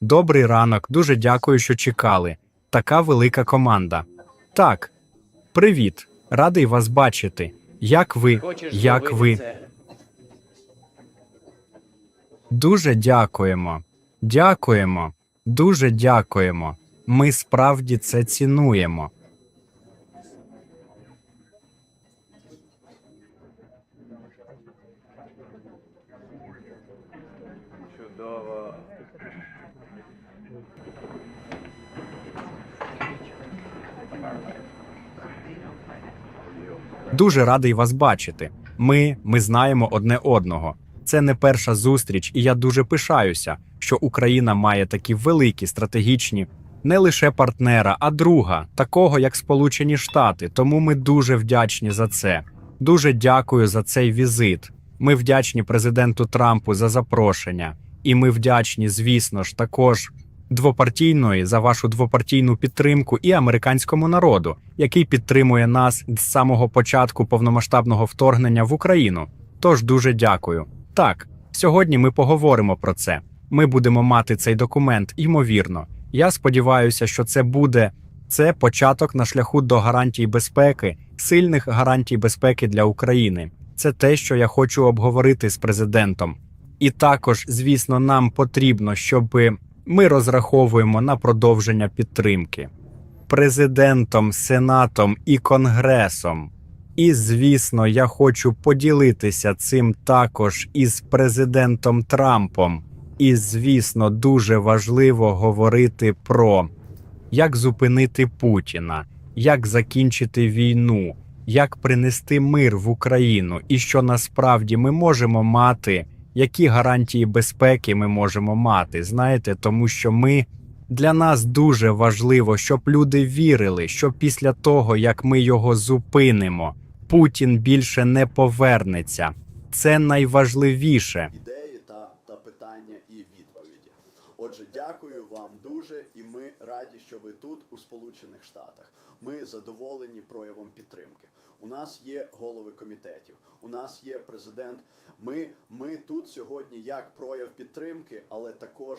Добрий ранок, дуже дякую, що чекали. Така велика команда. Так, привіт, радий вас бачити. Як ви? Хочеш Як ви? це? Дуже дякуємо. Дякуємо. Дуже дякуємо. Ми справді це цінуємо. Чудово. Дуже радий вас бачити. Ми, ми знаємо одне одного. Це не перша зустріч, і я дуже пишаюся, що Україна має такі великі стратегічні не лише партнера, а друга, такого як Сполучені Штати. Тому ми дуже вдячні за це. Дуже дякую за цей візит. Ми вдячні президенту Трампу за запрошення, і ми вдячні, звісно ж, також двопартійної за вашу двопартійну підтримку і американському народу, який підтримує нас з самого початку повномасштабного вторгнення в Україну. Тож дуже дякую. Так, сьогодні ми поговоримо про це. Ми будемо мати цей документ, ймовірно. Я сподіваюся, що це буде це початок на шляху до гарантій безпеки, сильних гарантій безпеки для України. Це те, що я хочу обговорити з президентом. І також, звісно, нам потрібно, щоб ми розраховуємо на продовження підтримки президентом, сенатом і конгресом. І, звісно, я хочу поділитися цим також із президентом Трампом. І, звісно, дуже важливо говорити про як зупинити Путіна, як закінчити війну, як принести мир в Україну, і що насправді ми можемо мати, які гарантії безпеки ми можемо мати. Знаєте, тому що ми для нас дуже важливо, щоб люди вірили, що після того, як ми його зупинимо, Путін більше не повернеться. Це найважливіше. Отже, дякую вам дуже, і ми раді, що ви тут, у Сполучених Штатах. Ми задоволені проявом підтримки. У нас є голови комітетів, у нас є президент. Ми, ми тут сьогодні як прояв підтримки, але також